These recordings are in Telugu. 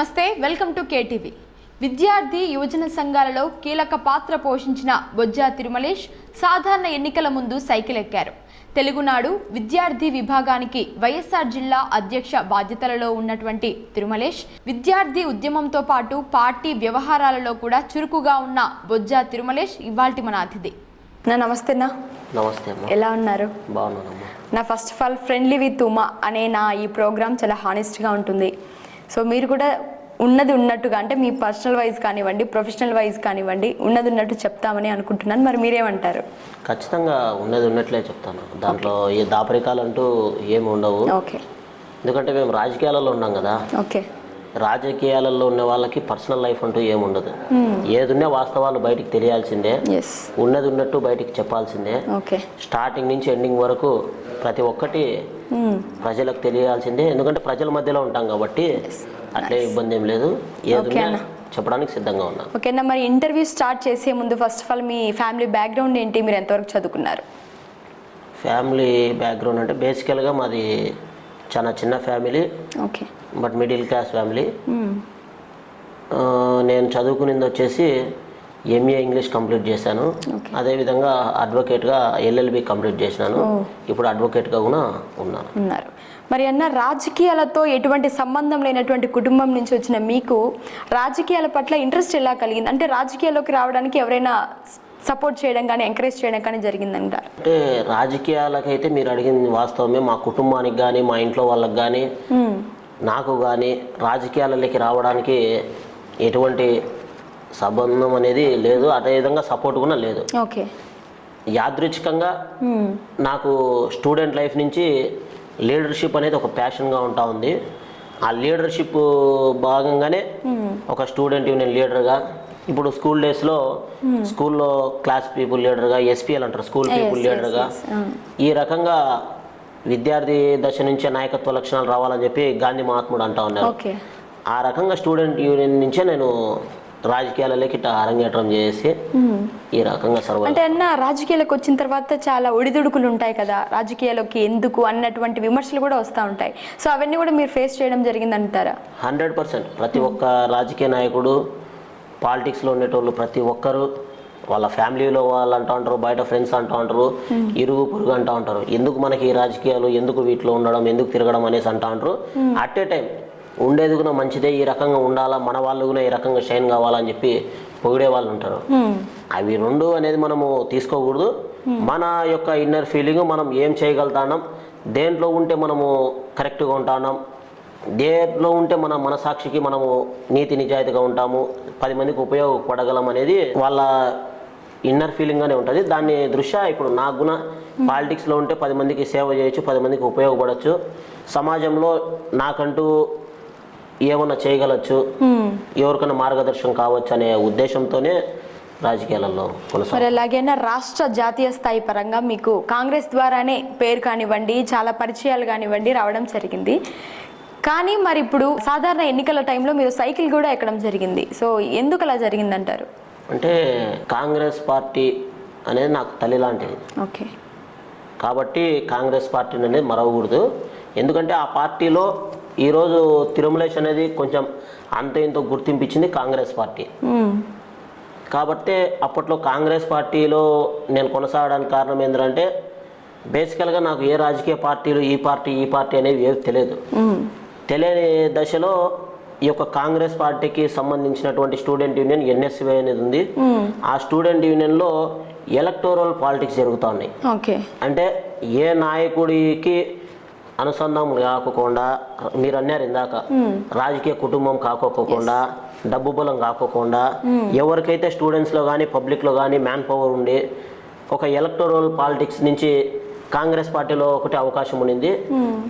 నమస్తే వెల్కమ్ టు కేటీవీ. విద్యార్థి యువజన సంఘాలలో కీలక పాత్ర పోషించిన బొజ్జా తిరుమలేష్ సాధారణ ఎన్నికల ముందు సైకిల్ ఎక్కారు. తెలుగునాడు విద్యార్థి విభాగానికి వైఎస్ఆర్ జిల్లా అధ్యక్ష బాధ్యతలలో ఉన్నటువంటి తిరుమలేష్ విద్యార్థి ఉద్యమంతో పాటు పార్టీ వ్యవహారాలలో కూడా చురుకుగా ఉన్న బొజ్జా తిరుమలేష్ ఇవాల్టి మన అతిథి. నా నమస్తేనా నమస్తే అమ్మ. ఎలా ఉన్నారు? నా first of all friendly with Uma అనే నా ఈ ప్రోగ్రామ్ చాలా హానెస్ట్గా ఉంటుంది. సో మీరు కూడా ఉన్నది ఉన్నట్టుగా అంటే మీ పర్సనల్ వైజ్ కానివ్వండి ప్రొఫెషనల్ వైజ్ కానివ్వండి ఉన్నది ఉన్నట్టు చెప్తామని అనుకుంటున్నాను. మరి మీరేమంటారు? ఖచ్చితంగా ఉన్నది ఉన్నట్లే చెప్తాను. దాంట్లో ఏ దాపరికాలు అంటూ ఏమి ఉండవు. ఓకే. ఎందుకంటే మేము రాజకీయాలలో ఉన్నాం కదా. ఓకే. రాజకీయాలలో ఉన్న వాళ్ళకి పర్సనల్ లైఫ్ అంటూ ఏముండదు ఏదున్నా వాస్తవాలు బయటికి తెలియాల్సిందే. ఉన్నది ఉన్నట్టు బయటికి చెప్పాల్సిందే. ఓకే. స్టార్టింగ్ నుంచి ఎండింగ్ వరకు ప్రతి ఒక్కటి ప్రజలకు తెలియాల్సిందే. ఎందుకంటే ప్రజల మధ్యలో ఉంటాం కాబట్టి అట్లే ఇబ్బంది ఏం లేదు. చెప్పడానికి సిద్ధంగా ఉన్నాను ఓకేనా మరి ఇంటర్వ్యూ స్టార్ట్ చేసే ముందు ఫస్ట్ ఆఫ్ ఆల్ మీ ఫ్యామిలీ బ్యాక్గ్రౌండ్ ఏంటి? మీరు ఎంతవరకు చదువుకున్నారు? ఫ్యామిలీ బ్యాక్గ్రౌండ్ అంటే బేసికల్గా మాది చాలా చిన్న family okay but middle class family నేను చదువుకునింది వచ్చేసి ఎంఏ ఇంగ్లీష్ కంప్లీట్ చేశాను. అదేవిధంగా అడ్వకేట్గా ఎల్ఎల్బి కంప్లీట్ చేసినాను. ఇప్పుడు అడ్వకేట్గా కూడా ఉన్నాను. ఉన్నారు. మరి అన్న రాజకీయాలతో ఎటువంటి సంబంధం లేనటువంటి కుటుంబం నుంచి వచ్చిన మీకు రాజకీయాల పట్ల ఇంట్రెస్ట్ ఎలా కలిగింది? అంటే రాజకీయాల్లోకి రావడానికి ఎవరైనా సపోర్ట్ చేయడం కానీ ఎంకరేజ్ చేయడం కానీ జరిగిందంటారు? అంటే రాజకీయాలకైతే మీరు అడిగింది వాస్తవమే. మా కుటుంబానికి కానీ మా ఇంట్లో వాళ్ళకి కానీ నాకు కానీ రాజకీయాలలోకి రావడానికి ఎటువంటి సంబంధం అనేది లేదు అదేవిధంగా సపోర్ట్ కూడా లేదు. ఓకే. యాదృచ్ఛికంగా నాకు స్టూడెంట్ లైఫ్ నుంచి లీడర్షిప్ అనేది ఒక ప్యాషన్గా ఉంటా ఉంది. ఆ లీడర్షిప్ భాగంగానే ఒక స్టూడెంట్ యూనియన్ లీడర్గా ఇప్పుడు స్కూల్ డేస్లో స్కూల్లో క్లాస్ పీపుల్ లీడర్గా ఎస్పీఎల్ అంటారు స్కూల్ పీపుల్ లీడర్గా ఈ రకంగా విద్యార్థి దశ నుంచే నాయకత్వ లక్షణాలు రావాలని చెప్పి గాంధీ మహాత్ముడు అంటా ఉన్నారు. ఆ రకంగా స్టూడెంట్ యూనియన్ నుంచే నేను రాజకీయాలలోకి ఇట్లా అరంగేట్రం చేసి ఈ రకంగా సర్వ అంటే అన్న రాజకీయాలకు వచ్చిన తర్వాత చాలా ఒడిదుడుకులు ఉంటాయి కదా. రాజకీయాల్లోకి ఎందుకు అన్నటువంటి విమర్శలు కూడా వస్తూ ఉంటాయి. సో అవన్నీ కూడా మీరు ఫేస్ చేయడం జరిగిందంటారా? Hundred percent. ప్రతి ఒక్క రాజకీయ నాయకుడు పాలిటిక్స్లో ఉండేటోళ్ళు ప్రతి ఒక్కరు వాళ్ళ ఫ్యామిలీలో వాళ్ళు అంటూ ఉంటారు బయట ఫ్రెండ్స్ అంటూ ఉంటారు ఇరుగు పొరుగు అంటూ ఉంటారు. ఎందుకు మనకి ఈ రాజకీయాలు ఎందుకు వీటిలో ఉండడం ఎందుకు తిరగడం అనేసి అంటూ ఉంటారు. అట్ ఏ టైం ఉండేది కూడా మంచిదే ఈ రకంగా ఉండాలా మన వాళ్ళు కూడా ఈ రకంగా షైన్ కావాలని చెప్పి పొగిడే వాళ్ళు ఉంటారు. అవి రెండు అనేది మనము తీసుకోకూడదు. మన యొక్క ఇన్నర్ ఫీలింగ్ మనం ఏం చేయగలుగుతాం దేంట్లో ఉంటే మనము కరెక్ట్గా ఉంటాం దేంట్లో ఉంటే మన మనసాక్షికి మనము నీతి నిజాయితీగా ఉంటాము పది మందికి ఉపయోగపడగలం అనేది వాళ్ళ ఇన్నర్ ఫీలింగ్గానే ఉంటుంది. దాన్ని దృష్ట్యా ఇప్పుడు నాకు గుణ పాలిటిక్స్లో ఉంటే పది మందికి సేవ చేయొచ్చు పది మందికి ఉపయోగపడవచ్చు సమాజంలో నాకంటూ ఏమన్నా చేయగలచ్చు? ఎవరికైనా మార్గదర్శనం కావచ్చు అనే ఉద్దేశంతోనే రాజకీయాలలో మరి అలాగైనా రాష్ట్ర జాతీయ స్థాయి పరంగా మీకు కాంగ్రెస్ ద్వారానే పేరు కానివ్వండి చాలా పరిచయాలు కానివ్వండి రావడం జరిగింది. కానీ మరి ఇప్పుడు సాధారణ ఎన్నికల టైంలో మీరు సైకిల్ కూడా ఎక్కడం జరిగింది. సో ఎందుకు అలా జరిగిందంటారు? అంటే కాంగ్రెస్ పార్టీ అనేది నాకు తల్లి లాంటిది. ఓకే. కాబట్టి కాంగ్రెస్ పార్టీని అనేది మరవకూడదు. ఎందుకంటే ఆ పార్టీలో ఈరోజు తిరుమలేష్ అనేది కొంచెం అంత ఇంత గుర్తింపు ఇచ్చింది కాంగ్రెస్ పార్టీ. కాబట్టి అప్పట్లో కాంగ్రెస్ పార్టీలో నేను కొనసాగడానికి కారణం ఏంటంటే బేసికల్గా నాకు ఏ రాజకీయ పార్టీలు ఈ పార్టీ ఈ పార్టీ అనేవి ఏవి తెలియదు. తెలియని దశలో ఈ యొక్క కాంగ్రెస్ పార్టీకి సంబంధించినటువంటి స్టూడెంట్ యూనియన్ ఎన్ఎస్వై అనేది ఉంది. ఆ స్టూడెంట్ యూనియన్లో ఎలక్టోరల్ పాలిటిక్స్ జరుగుతూ ఉన్నాయి. ఓకే. అంటే ఏ నాయకుడికి అనుసంధానం కాకోకుండా మీరు అన్నారు ఇందాక రాజకీయ కుటుంబం కాకోకుండా డబ్బు బలం కాకోకుండా ఎవరికైతే స్టూడెంట్స్లో కానీ పబ్లిక్లో కానీ మ్యాన్ పవర్ ఉండి ఒక ఎలక్టోరల్ పాలిటిక్స్ నుంచి కాంగ్రెస్ పార్టీలో ఒకటి అవకాశం ఉండింది.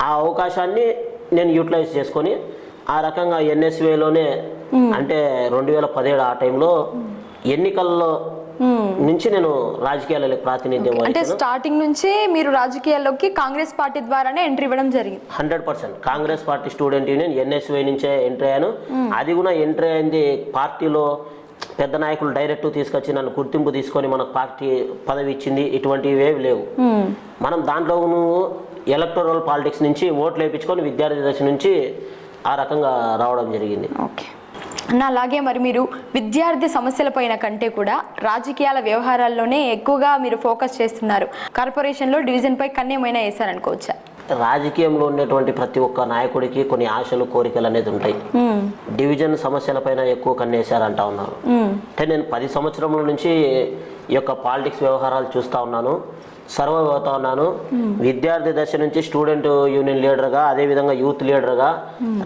ఆ అవకాశాన్ని నేను యూటిలైజ్ చేసుకొని ఆ రకంగా ఎన్ఎస్వేలోనే అంటే రెండు వేల పదిహేడు ఆ టైంలో ఎన్నికల్లో నుంచి నేను రాజకీయాలకు ప్రాతినిధ్యం అంటే స్టార్టింగ్ నుంచే మీరు రాజకీయాల్లోకి కాంగ్రెస్ పార్టీ ద్వారానే ఎంట్రీ ఇవ్వడం జరిగింది. Hundred percent. Congress party student union NSUI నుంచే ఎంట్రీ అయ్యాను. అది కూడా ఎంట్రీ అయింది పార్టీలో పెద్ద నాయకులు డైరెక్ట్ తీసుకొచ్చి నన్ను గుర్తింపు తీసుకొని మనకు పార్టీ పదవి ఇచ్చింది. ఇటువంటివి ఏవి లేవు. మనం దాంట్లో నువ్వు ఎలక్టోరల్ పాలిటిక్స్ నుంచి ఓట్లు వేయించుకొని విద్యార్థి దశ నుంచి ఆ రకంగా రావడం జరిగింది. ఓకే అన్న అలాగే మరి మీరు విద్యార్థి సమస్యలపైన కంటే కూడా రాజకీయాల వ్యవహారాల్లోనే ఎక్కువగా మీరు ఫోకస్ చేస్తున్నారు. కార్పొరేషన్లో డివిజన్పై కన్నేమైనా వేశారనుకోవచ్చా? రాజకీయంలో ఉన్నటువంటి ప్రతి ఒక్క నాయకుడికి కొన్ని ఆశలు కోరికలు అనేది ఉంటాయి. డివిజన్ సమస్యలపైన ఎక్కువ కన్నేశారంటా ఉన్నారు. అంటే నేను పది సంవత్సరముల నుంచి ఈ యొక్క పాలిటిక్స్ వ్యవహారాలు చూస్తూ ఉన్నాను. సర్వ్ అవుతా ఉన్నాను విద్యార్థి దశ నుంచి స్టూడెంట్ యూనియన్ లీడర్గా అదేవిధంగా యూత్ లీడర్గా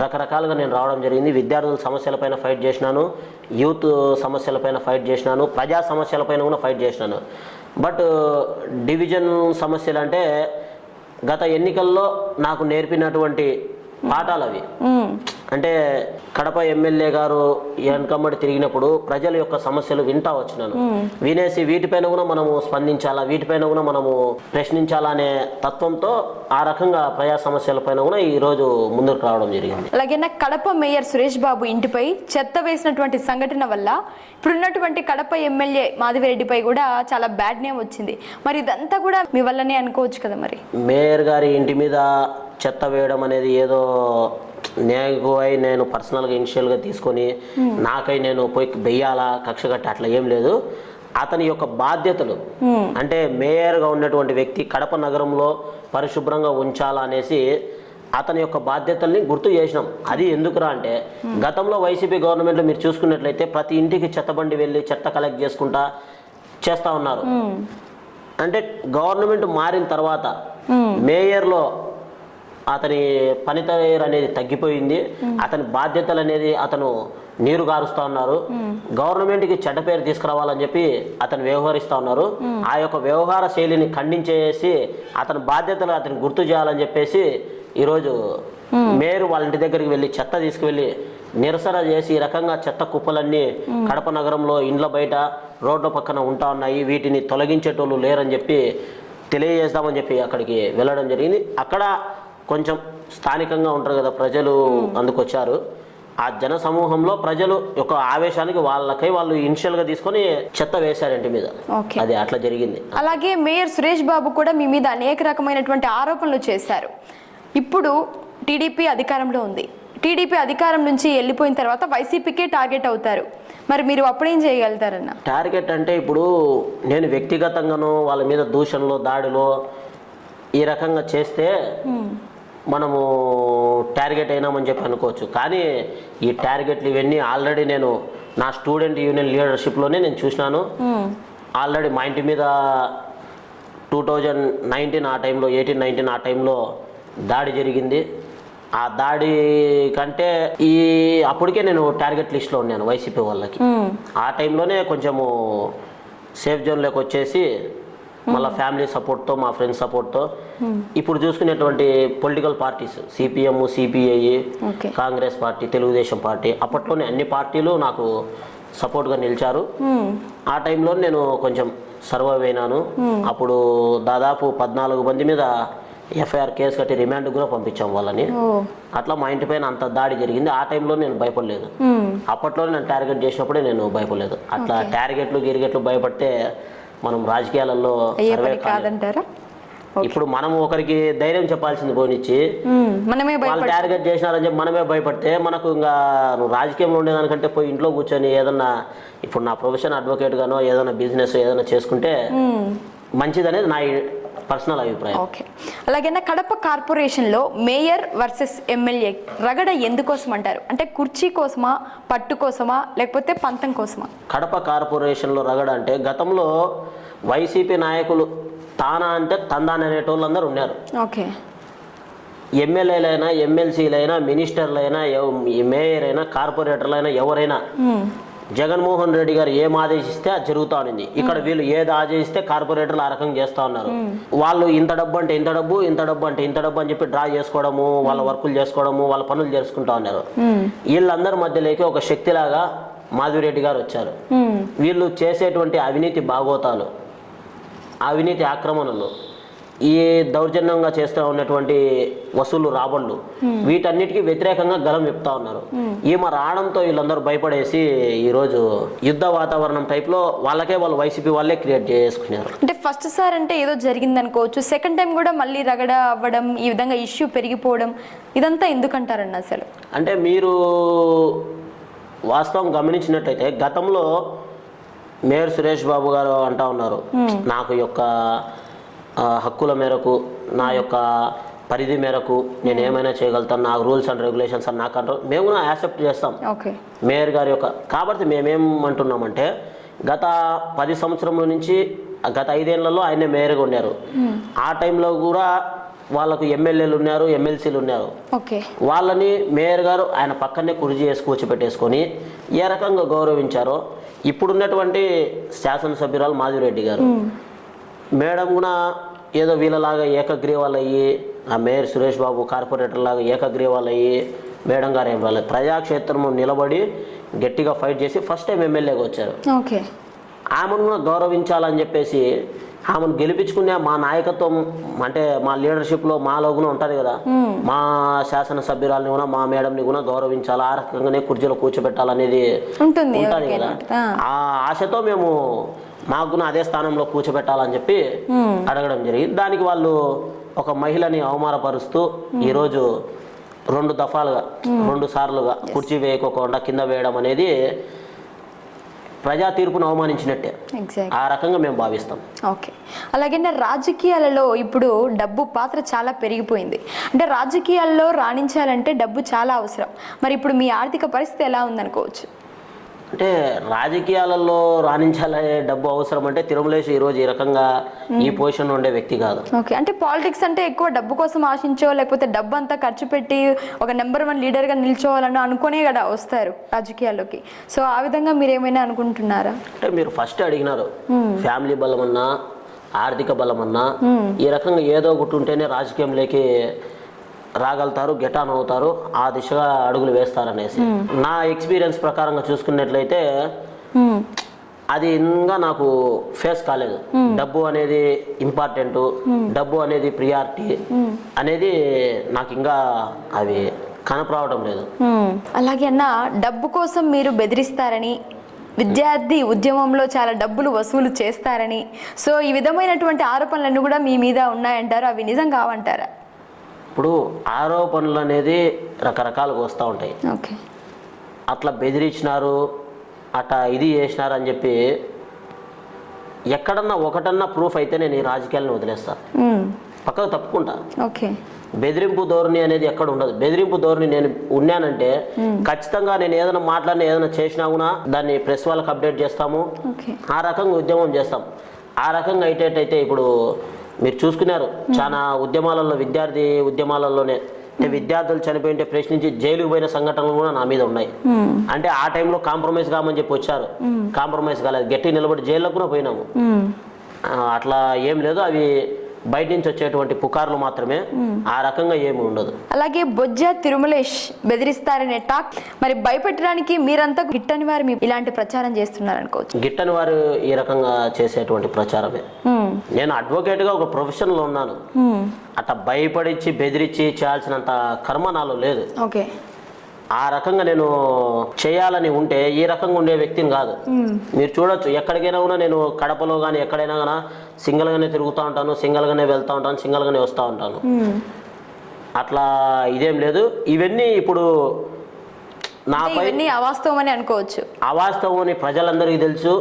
రకరకాలుగా నేను రావడం జరిగింది. విద్యార్థుల సమస్యలపైన ఫైట్ చేసినాను. యూత్ సమస్యలపైన ఫైట్ చేసినాను. ప్రజా సమస్యలపైన కూడా ఫైట్ చేసినాను. బట్ డివిజన్ సమస్యలు అంటే గత ఎన్నికల్లో నాకు నేర్పినటువంటి పాఠాలు అవి అంటే కడప ఎమ్మెల్యే గారు వెనకమ్మడి తిరిగినప్పుడు ప్రజల యొక్క సమస్యలు వింటా వచ్చినాను. వినేసి వీటిపైన కూడా మనము స్పందించాలా? వీటిపైన కూడా మనము ప్రశ్నించాలా అనే తత్వంతో ఆ రకంగా ప్రజా సమస్యలపైన కూడా ఈ రోజు ముందుకు రావడం జరిగింది. అలాగే కడప మేయర్ సురేష్ బాబు ఇంటిపై చెత్త వేసినటువంటి సంఘటన వల్ల ఇప్పుడున్నటువంటి కడప ఎమ్మెల్యే మాధవిరెడ్డిపై కూడా చాలా బ్యాడ్ నేమ్ వచ్చింది. మరి ఇదంతా కూడా మీ వల్లనే అనుకోవచ్చు కదా మరి? మేయర్ గారి ఇంటి మీద చెత్త వేయడం అనేది ఏదో నేను అయి నేను పర్సనల్గా ఇనిషియల్గా తీసుకొని నాకై నేను పోయి వెయ్యాలా కక్ష కట్టి అట్లా ఏం లేదు. అతని యొక్క బాధ్యతలు అంటే మేయర్గా ఉన్నటువంటి వ్యక్తి కడప నగరంలో పరిశుభ్రంగా ఉంచాలా అనేసి అతని యొక్క బాధ్యతల్ని గుర్తు చేసినాం. అది ఎందుకురా అంటే గతంలో వైసీపీ గవర్నమెంట్లో మీరు చూసుకున్నట్లయితే ప్రతి ఇంటికి చెత్తబండి వెళ్ళి చెత్త కలెక్ట్ చేసుకుంటా చేస్తా ఉన్నారు. అంటే గవర్నమెంట్ మారిన తర్వాత మేయర్లో అతని పనితీరు అనేది తగ్గిపోయింది. అతని బాధ్యతలు అనేది అతను నీరు గారుస్తా ఉన్నారు. గవర్నమెంట్కి చెడ్డ పేరు తీసుకురావాలని చెప్పి అతను వ్యవహరిస్తా ఉన్నారు. ఆ యొక్క వ్యవహార శైలిని ఖండించేసి అతని బాధ్యతలు అతను గుర్తు చేయాలని చెప్పేసి ఈరోజు మేయర్ వాళ్ళ ఇంటి దగ్గరికి వెళ్ళి చెత్త తీసుకువెళ్ళి నిరసన చేసి ఈ రకంగా చెత్త కుప్పలన్నీ కడప నగరంలో ఇండ్ల బయట రోడ్ల పక్కన ఉంటా ఉన్నాయి. వీటిని తొలగించేటోళ్ళు లేరని చెప్పి తెలియజేస్తామని చెప్పి అక్కడికి వెళ్ళడం జరిగింది. అక్కడ కొంచెం స్థానికంగా ఉంటారు కదా ప్రజలు అందుకొచ్చారు. ఆ జన సమూహంలో ప్రజలు యొక్క ఆవేశానికి వాళ్ళకై వాళ్ళు ఇనిషియల్గా తీసుకొని చెత్త వేశారు ఇంటి మీద. ఓకే. అది అట్లా జరిగింది. అలాగే మేయర్ సురేష్ బాబు కూడా మీ మీద అనేక రకమైనటువంటి ఆరోపణలు చేశారు. ఇప్పుడు టీడీపీ అధికారంలో ఉంది. టీడీపీ అధికారం నుంచి వెళ్ళిపోయిన తర్వాత వైసీపీకే టార్గెట్ అవుతారు. మరి మీరు అప్పుడేం చేయగలుగుతారన్న? టార్గెట్ అంటే ఇప్పుడు నేను వ్యక్తిగతంగాను వాళ్ళ మీద దూషణలో దాడిలో ఈ రకంగా చేస్తే మనము టార్గెట్ అయినామని చెప్పి అనుకోవచ్చు. కానీ ఈ టార్గెట్లు ఇవన్నీ ఆల్రెడీ నేను నా స్టూడెంట్ యూనియన్ లీడర్షిప్లోనే నేను చూసినాను. ఆల్రెడీ మా ఇంటి మీద టూ థౌజండ్ నైన్టీన్ ఆ టైంలో ఎయిటీన్ నైన్టీన్ ఆ టైంలో దాడి జరిగింది. ఆ దాడి కంటే ఈ అప్పటికే నేను టార్గెట్ లిస్ట్లో ఉన్నాను వైసీపీ వాళ్ళకి. ఆ టైంలోనే కొంచెము సేఫ్ జోన్లోకి వచ్చేసి మళ్ళీ ఫ్యామిలీ సపోర్ట్తో మా ఫ్రెండ్స్ సపోర్ట్తో. ఇప్పుడు చూసుకునేటువంటి political parties CPM CPI Congress party Telugu Desam party అప్పట్లోనే అన్ని పార్టీలు నాకు సపోర్ట్గా నిలిచారు. ఆ టైంలో నేను కొంచెం సర్వైవ్ అయినాను. అప్పుడు దాదాపు పద్నాలుగు మంది మీద ఎఫ్ఐఆర్ కేసు కట్టి రిమాండ్ కూడా పంపించాం వాళ్ళని. అట్లా మా ఇంటి పైన అంత దాడి జరిగింది. ఆ టైంలో నేను భయపడలేదు. అప్పట్లో నేను టార్గెట్ చేసినప్పుడే నేను భయపడలేదు. అట్లా టార్గెట్లు గిరిగెట్లు భయపడితే మనం రాజకీయాలలో కాదంటారా? ఇప్పుడు మనం ఒకరికి ధైర్యం చెప్పాల్సింది పోనిచ్చి. మనమే వాళ్ళు టార్గెట్ చేసినారని చెప్పి మనమే భయపడితే మనకు ఇంకా రాజకీయంలో ఉండేదానికంటే పోయి ఇంట్లో కూర్చొని ఏదన్నా ఇప్పుడు నా ప్రొఫెషన్ అడ్వకేట్ గానో ఏదైనా బిజినెస్ ఏదైనా చేసుకుంటే మంచిదనేది నా పర్సనల్ అభిప్రాయం. ఓకే. అలాగే నా కడప కార్పొరేషన్లో మేయర్ వర్సెస్ ఎమ్మెల్యే రగడ ఎందుకోసం అంటారు అంటే కుర్చీ కోసమా పట్టు కోసమా లేకపోతే పంతం కోసమా? కడప కార్పొరేషన్లో రగడ అంటే గతంలో వైసీపీ నాయకులు తానా అంటే తందాన్ అనేటోళ్ళు అందరూ ఉన్నారు. ఓకే. ఎమ్మెల్యేలైనా ఎమ్మెల్సీలైనా మినిస్టర్లైనా మేయర్ అయినా కార్పొరేటర్లైనా ఎవరైనా. జగన్మోహన్ రెడ్డి గారు ఏం ఆదేశిస్తే అది జరుగుతా ఉంది ఇక్కడ వీళ్ళు ఏది ఆదేశిస్తే కార్పొరేటర్లు ఆ రకంగా చేస్తా ఉన్నారు. వాళ్ళు ఇంత డబ్బు అంటే ఇంత డబ్బు ఇంత డబ్బు అంటే ఇంత డబ్బు అని చెప్పి డ్రా చేసుకోవడము వాళ్ళ వర్కులు చేసుకోవడము వాళ్ళ పనులు చేసుకుంటా ఉన్నారు. వీళ్ళందరి మధ్యలోకి ఒక శక్తిలాగా మాధవిరెడ్డి గారు వచ్చారు. వీళ్ళు చేసేటువంటి అవినీతి బాగోతాలు అవినీతి ఆక్రమణలు ఈ దౌర్జన్యంగా చేస్తూ ఉన్నటువంటి వసూలు రాబడులు వీటన్నిటికీ వ్యతిరేకంగా గలం చెప్తా ఉన్నారు. ఈమె రావడంతో వీళ్ళందరూ భయపడేసి ఈరోజు యుద్ధ వాతావరణం టైప్లో వాళ్ళకే వాళ్ళు వైసీపీ వాళ్ళే క్రియేట్ చేసుకున్నారు. అంటే ఫస్ట్ సార్ అంటే ఏదో జరిగింది అనుకోవచ్చు సెకండ్ టైం కూడా మళ్ళీ రగడ అవ్వడం ఈ విధంగా ఇష్యూ పెరిగిపోవడం ఇదంతా ఎందుకంటారన్న అసలు? అంటే మీరు వాస్తవం గమనించినట్టయితే గతంలో మేయర్ సురేష్ బాబు గారు అంటా ఉన్నారు నాకు యొక్క హక్కుల మేరకు నా యొక్క పరిధి మేరకు నేను ఏమైనా చేయగలుగుతాను నాకు రూల్స్ అండ్ రెగ్యులేషన్స్ అని నాకు అంటారు. మేము కూడా యాక్సెప్ట్ చేస్తాం. మేయర్ గారి యొక్క కాబట్టి మేమేమంటున్నామంటే గత పది సంవత్సరముల నుంచి గత ఐదేళ్ళలో ఆయనే మేయర్గా ఉన్నారు ఆ టైంలో కూడా వాళ్ళకు ఎమ్మెల్యేలు ఉన్నారు ఎమ్మెల్సీలు ఉన్నారు. వాళ్ళని మేయర్ గారు ఆయన పక్కనే కుర్చీ వేసి కూర్చోబెట్టేసుకొని ఏ రకంగా గౌరవించారో ఇప్పుడున్నటువంటి శాసనసభ్యురాలు మాధురెడ్డి గారు. మేడం కూడా ఏదో వీళ్ళలాగా ఏకగ్రీవాలు అయ్యి ఆ మేయర్ సురేష్ బాబు కార్పొరేటర్ లాగా ఏకగ్రీవాలు అయ్యి మేడం గారు ఏం రాలేదు ప్రజాక్షేత్రము నిలబడి గట్టిగా ఫైట్ చేసి ఫస్ట్ టైం ఎమ్మెల్యేగా వచ్చారు. ఓకే. ఆమెను కూడా గౌరవించాలని చెప్పేసి ఆమెను గెలిపించుకునే మా నాయకత్వం అంటే మా లీడర్షిప్లో మాలో కూడా ఉంటుంది కదా. మా శాసనసభ్యురాలని కూడా మా మేడంని కూడా గౌరవించాలి ఆ రకంగానే కుర్చీలో కూర్చోబెట్టాలనేది ఉంటుంది. కదా. ఆ ఆశతో మేము మాకు కూడా అదే స్థానంలో కూర్చోబెట్టాలని చెప్పి అడగడం జరిగింది. దానికి వాళ్ళు ఒక మహిళని అవమానపరుస్తూ ఈరోజు రెండు దఫాలుగా రెండు సార్లుగా కుర్చీ వేయకోకుండా కింద వేయడం అనేది ప్రజా తీర్పును అవమానించినట్టే. ఆ రకంగా మేము భావిస్తాం. ఓకే అలాగే రాజకీయాలలో ఇప్పుడు డబ్బు పాత్ర చాలా పెరిగిపోయింది. అంటే రాజకీయాల్లో రాణించాలంటే డబ్బు చాలా అవసరం. మరి ఇప్పుడు మీ ఆర్థిక పరిస్థితి ఎలా ఉందనుకోవచ్చు? అంటే రాజకీయాలలో రాణించాలనే డబ్బు అవసరం అంటే తిరుమలేశ్ ఈరోజు ఈ రకంగా ఈ పొజిషన్ ఉండే వ్యక్తి కాదు. ఓకే. అంటే పాలిటిక్స్ అంటే ఎక్కువ డబ్బు కోసం ఆశించో లేకపోతే డబ్బు అంతా ఖర్చు పెట్టి ఒక నెంబర్ వన్ లీడర్గా నిల్చోవాలని అనుకునే కదా వస్తారు రాజకీయాల్లోకి. సో ఆ విధంగా మీరు ఏమైనా అనుకుంటున్నారా? అంటే మీరు ఫస్ట్ అడిగినారు. ఫ్యామిలీ బలం అన్నా ఆర్థిక బలం అన్నా ఈ రకంగా ఏదో ఒకటి ఉంటేనే రాజకీయంలోకి రాగలుగుతారు గెటాన్ అవుతారు ఆ దిశగా అడుగులు వేస్తారనేసి. నా ఎక్స్పీరియన్స్ ప్రకారంగా చూసుకున్నట్లయితే. అది ఇంకా నాకు ఫేస్ కాలేదు. డబ్బు అనేది ఇంపార్టెంట్ డబ్బు అనేది ప్రియారిటీ అనేది నాకు ఇంకా అవి కనపరావడం లేదు. అలాగే అన్న డబ్బు కోసం మీరు బెదిరిస్తారని విద్యార్థి ఉద్యమంలో చాలా డబ్బులు వసూలు చేస్తారని. సో ఈ విధమైనటువంటి ఆరోపణలన్నీ కూడా మీ మీద ఉన్నాయంటారు అవి నిజం కావంటారా? ఇప్పుడు ఆరోపణలు అనేది రకరకాలుగా వస్తూ ఉంటాయి. ఓకే. అట్లా బెదిరించినారు అట్లా ఇది చేసినారు అని చెప్పి ఎక్కడన్నా ఒకటన్నా ప్రూఫ్ అయితే నేను ఈ రాజకీయాలను వదిలేస్తా. పక్కకు తప్పుకుంటా. ఓకే. బెదిరింపు ధోరణి అనేది ఎక్కడ ఉండదు. బెదిరింపు ధోరణి నేను ఉన్నానంటే ఖచ్చితంగా నేను ఏదైనా మాట్లాడినా ఏదైనా చేసినా కూడా దాన్ని ప్రెస్ వాళ్ళకి అప్డేట్ చేస్తాము. ఆ రకంగా ఉద్యమం చేస్తాం. ఆ రకంగా అయితే ఇప్పుడు మీరు చూసుకున్నారు. చాలా ఉద్యమాలలో విద్యార్థి ఉద్యమాలలోనే. అంటే విద్యార్థులు చనిపోయింటే ప్రశ్నించి జైలుకు పోయిన సంఘటనలు కూడా నా మీద ఉన్నాయి. అంటే ఆ టైంలో కాంప్రమైజ్ కామని చెప్పి వచ్చారు. కాంప్రమైజ్ కాలేదు. గట్టి నిలబడి జైల్లో కూడా పోయినాము. అట్లా ఏం లేదు. అవి బయట నుంచి వచ్చేటువంటి పుకార్లు మాత్రమే ఆ రకంగా ఏమి ఉండదు. అలాగే బొజ్జ తిరుమలేష్ బెదిరిస్తారనే టాక్ మరి భయపెట్టడానికి మీరంతా గిట్టని వారు ఇలాంటి ప్రచారం చేస్తున్నారు అనుకోవచ్చు గిట్టని వారు ఈ రకంగా చేసేటువంటి ప్రచారమే. నేను అడ్వకేట్గా ఒక ప్రొఫెషన్లో ఉన్నాను. మ్మ్. అట్లా భయపడిచ్చి బెదిరించి చేయాల్సినంత కర్మ నాలో లేదు. ఓకే. ఆ రకంగా నేను చేయాలని ఉంటే ఈ రకంగా ఉండే వ్యక్తిని కాదు. మీరు చూడొచ్చు ఎక్కడికైనా కూడా నేను కడపలో కానీ ఎక్కడైనా కానీ సింగిల్గానే తిరుగుతూ ఉంటాను సింగిల్గానే వెళ్తూ ఉంటాను సింగిల్గానే వస్తూ ఉంటాను. అట్లా ఇదేం లేదు. ఇవన్నీ ఇప్పుడు నాపై అవాస్తవం అని అనుకోవచ్చు. అవాస్తవం అని ప్రజలందరికీ తెలుసు.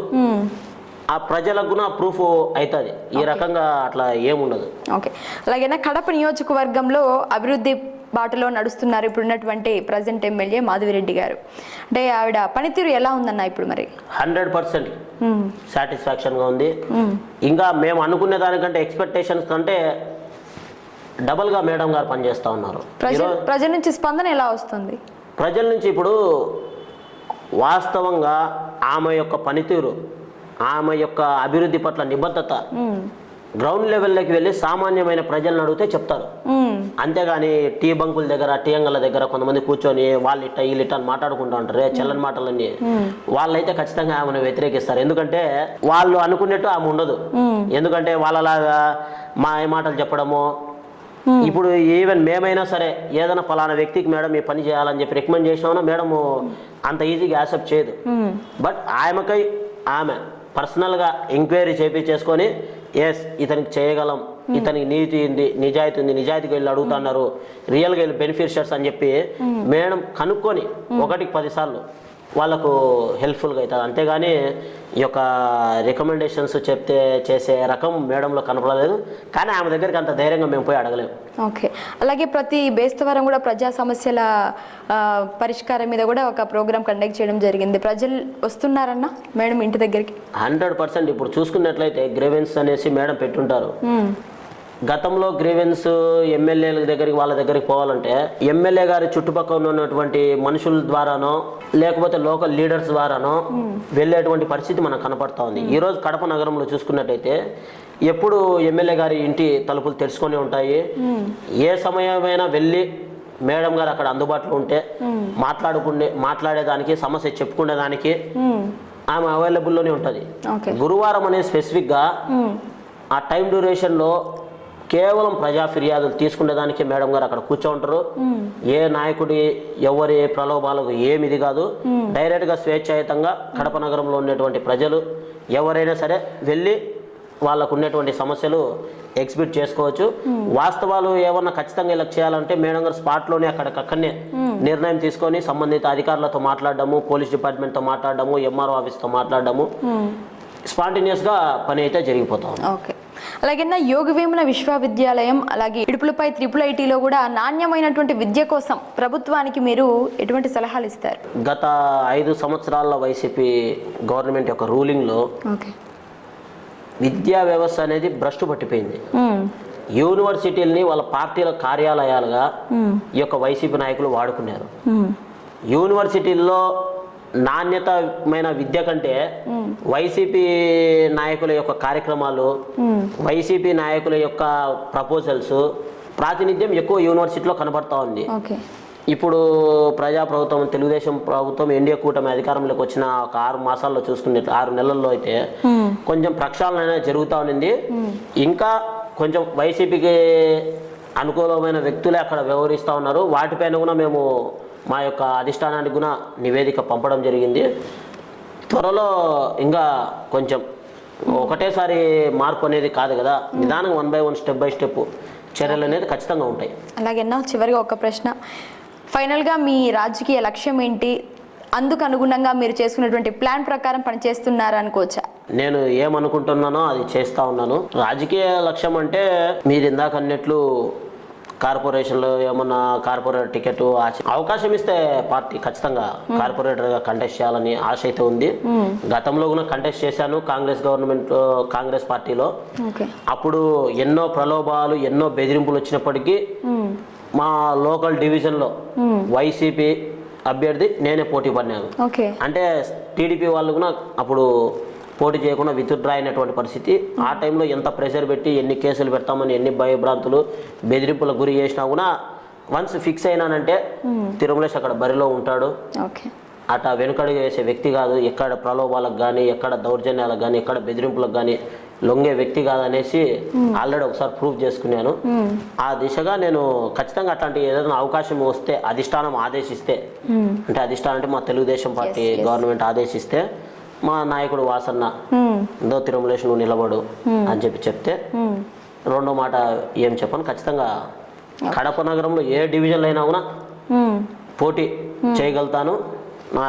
ఆ ప్రజలకు కూడా ప్రూఫ్ అవుతుంది. ఈ రకంగా అట్లా ఏముండదు ఓకే. అలాగే కడప నియోజకవర్గంలో అభివృద్ధి బాటలో నడుస్తున్నారు ఇప్పుడున్నటువంటి ప్రజెంట్ ఎమ్మెల్యే మాధవిరెడ్డి గారు అంటే ఆవిడ పనితీరు ఎలా ఉందన్న ఇప్పుడు మరి హండ్రెడ్ పర్సెంట్. సాటిస్ఫాక్షన్గా ఉంది. ఇంకా మేము అనుకునే దానికంటే ఎక్స్పెక్టేషన్స్ కంటే డబల్గా మేడం గారు పనిచేస్తూ ఉన్నారు ప్రజల నుంచి స్పందన ఎలా వస్తుంది ప్రజల నుంచి ఇప్పుడు వాస్తవంగా ఆమె యొక్క పనితీరు ఆమె యొక్క అభివృద్ధి పట్ల నిబద్ధత. గ్రౌండ్ లెవెల్లోకి వెళ్ళి సామాన్యమైన ప్రజలను అడిగితే చెప్తారు. అంతేగాని టీ బంకుల దగ్గర టీ అంగళ్ళ దగ్గర కొంతమంది కూర్చొని వాళ్ళు ఇట్ట వీళ్ళు ఇట్ట అని మాట్లాడుకుంటూ ఉంటారు. చెల్లని మాటలన్నీ. వాళ్ళైతే ఖచ్చితంగా ఆమెను వ్యతిరేకిస్తారు. ఎందుకంటే వాళ్ళు అనుకున్నట్టు ఆమె ఉండదు. ఎందుకంటే వాళ్ళలాగా మా ఏ మాటలు చెప్పడము. ఇప్పుడు ఈవెన్ మేమైనా సరే ఏదైనా ఫలానా వ్యక్తికి మేడం ఈ పని చేయాలని చెప్పి రికమెండ్ చేసినా మేడం అంత ఈజీగా యాక్సెప్ట్ చేయదు. బట్ ఆమెకై ఆమె పర్సనల్గా ఎంక్వైరీ చేపి చేసుకొని ఎస్ ఇతనికి చేయగలం. ఇతనికి నీతి ఉంది నిజాయితీ ఉంది నిజాయితీకి వెళ్ళి అడుగుతున్నారు. రియల్గా వెళ్ళి బెనిఫిషియర్స్ అని చెప్పి మేడం కనుక్కొని ఒకటికి పదిసార్లు వాళ్ళకు హెల్ప్ఫుల్గా అవుతుంది. అంతేగాని ఈ యొక్క రికమెండేషన్స్ చెప్తే చేసే రకం మేడంలో కనపడలేదు. కానీ ఆమె దగ్గరికి అంత ధైర్యంగా మేము పోయి అడగలేము. ఓకే. అలాగే ప్రతి బేస్తవారం కూడా ప్రజా సమస్యల పరిష్కారం మీద కూడా ఒక ప్రోగ్రామ్ కండక్ట్ చేయడం జరిగింది. ప్రజలు వస్తున్నారన్న మేడం ఇంటి దగ్గరికి? Hundred percent. ఇప్పుడు చూసుకున్నట్లయితే గ్రేవెన్స్ అనేసి మేడం పెట్టుంటారు. గతంలో గ్రీవెన్స్ ఎమ్మెల్యేల దగ్గరికి వాళ్ళ దగ్గరికి పోవాలంటే ఎమ్మెల్యే గారి చుట్టుపక్కల ఉన్నటువంటి మనుషుల ద్వారానో లేకపోతే లోకల్ లీడర్స్ ద్వారానో వెళ్ళేటువంటి పరిస్థితి మనకు కనపడతా ఉంది ఈ రోజు కడప నగరంలో చూసుకున్నట్టయితే ఎప్పుడు ఎమ్మెల్యే గారి ఇంటి తలుపులు తెరుచుకొని ఉంటాయి. ఏ సమయమైనా వెళ్ళి మేడం గారు అక్కడ అందుబాటులో ఉంటే మాట్లాడుకునే మాట్లాడేదానికి సమస్య చెప్పుకునేదానికి. ఆమె అవైలబుల్లోనే ఉంటుంది. గురువారం అనేది స్పెసిఫిక్గా. ఆ టైం డ్యూరేషన్లో కేవలం ప్రజా ఫిర్యాదులు తీసుకునేదానికి మేడం గారు అక్కడ కూర్చోంటారు. ఏ నాయకుడి ఎవరి ప్రలోభాలకు ఏమి ఇది కాదు. డైరెక్ట్గా స్వేచ్ఛాయుతంగా కడప నగరంలో ఉన్నటువంటి ప్రజలు ఎవరైనా సరే వెళ్ళి వాళ్ళకు ఉన్నటువంటి సమస్యలు ఎగ్జిబిట్ చేసుకోవచ్చు. వాస్తవాలు ఏమన్నా ఖచ్చితంగా ఇలా చేయాలంటే మేడం గారు స్పాట్లోనే అక్కడికక్కడనే నిర్ణయం తీసుకొని సంబంధిత అధికారులతో మాట్లాడడము పోలీస్ డిపార్ట్మెంట్తో మాట్లాడడము ఎంఆర్ఓ ఆఫీస్తో మాట్లాడడము. స్పాంటేనియస్గా పని అయితే జరిగిపోతా అలాగే నా యోగవేమన విశ్వవిద్యాలయం అలాగే ఇడుపులపై త్రిపుల్ ఐటీలో కూడా నాణ్యమైనటువంటి విద్య కోసం ప్రభుత్వానికి మీరు ఎటువంటి సలహాలు ఇస్తారు? గత ఐదు సంవత్సరాల వైసీపీ గవర్నమెంట్ యొక్క రూలింగ్లో విద్యా వ్యవస్థ అనేది భ్రష్టు పట్టిపోయింది. యూనివర్సిటీలని వాళ్ళ పార్టీల కార్యాలయాలుగా ఈ యొక్క వైసీపీ నాయకులు వాడుకున్నారు. యూనివర్సిటీల్లో నాణ్యతమైన విద్య కంటే వైసీపీ నాయకుల యొక్క కార్యక్రమాలు వైసీపీ నాయకుల యొక్క ప్రపోజల్స్ ప్రాతినిధ్యం ఎక్కువ యూనివర్సిటీలో కనబడతా ఉంది. ఇప్పుడు ప్రజా ప్రభుత్వం తెలుగుదేశం ప్రభుత్వం ఎన్డీఏ కూటమి అధికారంలోకి వచ్చిన ఒక ఆరు మాసాల్లో చూసుకునే ఆరు నెలల్లో అయితే కొంచెం ప్రక్షాళన అనేది జరుగుతూ ఉండింది. ఇంకా కొంచెం వైసీపీకి అనుకూలమైన వ్యక్తులే అక్కడ వ్యవహరిస్తూ ఉన్నారు. వాటిపైన కూడా మేము మా యొక్క అధిష్టానానికి కూడా నివేదిక పంపడం జరిగింది. త్వరలో ఇంకా కొంచెం ఒకటేసారి మార్పు అనేది కాదు కదా. నిదానంగా one by one step by step చర్యలు అనేది ఖచ్చితంగా ఉంటాయి. అలాగే నా చివరిగా ఒక ప్రశ్న. ఫైనల్గా మీ రాజకీయ లక్ష్యం ఏంటి? అందుకు అనుగుణంగా మీరు చేసుకున్నటువంటి ప్లాన్ ప్రకారం పనిచేస్తున్నారా అనుకోవచ్చా? నేను ఏమనుకుంటున్నానో అది చేస్తా ఉన్నాను. రాజకీయ లక్ష్యం అంటే మీరు ఇందాక అన్నట్లు కార్పొరేషన్లో ఏమన్నా కార్పొరేట్ టికెట్ ఆశ- అవకాశం ఇస్తే పార్టీ ఖచ్చితంగా కార్పొరేటర్గా కంటెస్ట్ చేయాలని ఆశ అయితే ఉంది. గతంలో కూడా కంటెస్ట్ చేశాను కాంగ్రెస్ గవర్నమెంట్ కాంగ్రెస్ పార్టీలో. అప్పుడు ఎన్నో ప్రలోభాలు ఎన్నో బెదిరింపులు వచ్చినప్పటికీ మా లోకల్ డివిజన్లో వైసీపీ అభ్యర్థి నేనే పోటీ పడినాను. అంటే టీడీపీ వాళ్ళు కూడా అప్పుడు పోటీ చేయకుండా విత్డ్రా అయినటువంటి పరిస్థితి. ఆ టైంలో ఎంత ప్రెషర్ పెట్టి ఎన్ని కేసులు పెడతామని ఎన్ని భయభ్రాంతులు బెదిరింపులకు గురి చేసినా కూడా వన్స్ ఫిక్స్ అయినానంటే తిరుమలేష్ అక్కడ బరిలో ఉంటాడు. అట వెనుకడుగు వేసే వ్యక్తి కాదు. ఎక్కడ ప్రలోభాలకు కానీ ఎక్కడ దౌర్జన్యాలకు కానీ ఎక్కడ బెదిరింపులకు కానీ లొంగే వ్యక్తి కాదనేసి ఆల్రెడీ ఒకసారి ప్రూవ్ చేసుకున్నాను. ఆ దిశగా నేను ఖచ్చితంగా అట్లాంటి ఏదైనా అవకాశం వస్తే అధిష్టానం ఆదేశిస్తే అంటే అధిష్టానం అంటే మా తెలుగుదేశం పార్టీ గవర్నమెంట్ ఆదేశిస్తే మా నాయకుడు వాసన్న దో తిరుమలేష్ నువ్వు నిలబడు అని చెప్పి చెప్తే రెండో మాట ఏం చెప్పను? ఖచ్చితంగా కడప నగరంలో ఏ డివిజన్లో అయినా కూడా పోటీ చేయగలుగుతాను. నా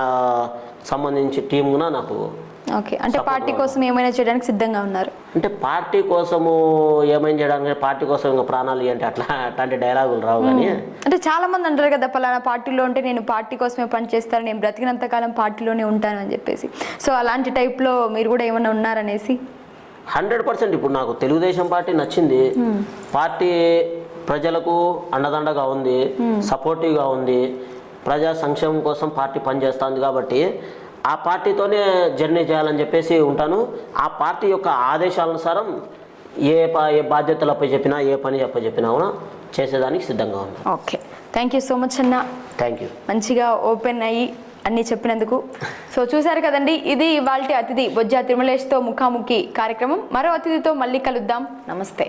సంబంధించి టీం కూడా నాకు ఓకే. అంటే పార్టీ కోసం ఏమైనా చేయడానికి సిద్ధంగా ఉన్నారు? అంటే పార్టీ కోసము ఏమైనా చేయడానికి పార్టీ కోసం ఇంకా ప్రాణాలు అంటే అట్లా అట్లాంటి డైలాగులు రావు కానీ. అంటే చాలా మంది అంటారు కదా పలానా పార్టీలో ఉంటే నేను పార్టీ కోసమే పనిచేస్తాను నేను బ్రతికినంత కాలం పార్టీలోనే ఉంటాను అని చెప్పేసి. సో అలాంటి టైప్లో మీరు కూడా ఏమైనా ఉన్నారనేసి? హండ్రెడ్ పర్సెంట్ ఇప్పుడు నాకు తెలుగుదేశం పార్టీ నచ్చింది. పార్టీ ప్రజలకు అండదండగా ఉంది సపోర్టివ్గా ఉంది. ప్రజా సంక్షేమం కోసం పార్టీ పనిచేస్తుంది కాబట్టి ఆ పార్టీతోనే జర్నీ చేయాలని చెప్పేసి ఉంటాను. ఆ పార్టీ యొక్క ఆదేశానుసారం ఏ ప ఏ బాధ్యతలు అప్ప చెప్పినా ఏ పని చెప్ప చెప్పినా కూడా చేసేదానికి సిద్ధంగా ఉన్నాం okay. Thank you so much అన్న. థ్యాంక్ యూ మంచిగా ఓపెన్ అయ్యి అన్నీ చెప్పినందుకు. సో చూశారు కదండి ఇది ఇవాళ అతిథి బొజ్జా తిరుమలేష్తో ముఖాముఖి కార్యక్రమం. మరో అతిథితో మళ్ళీ కలుద్దాం. నమస్తే.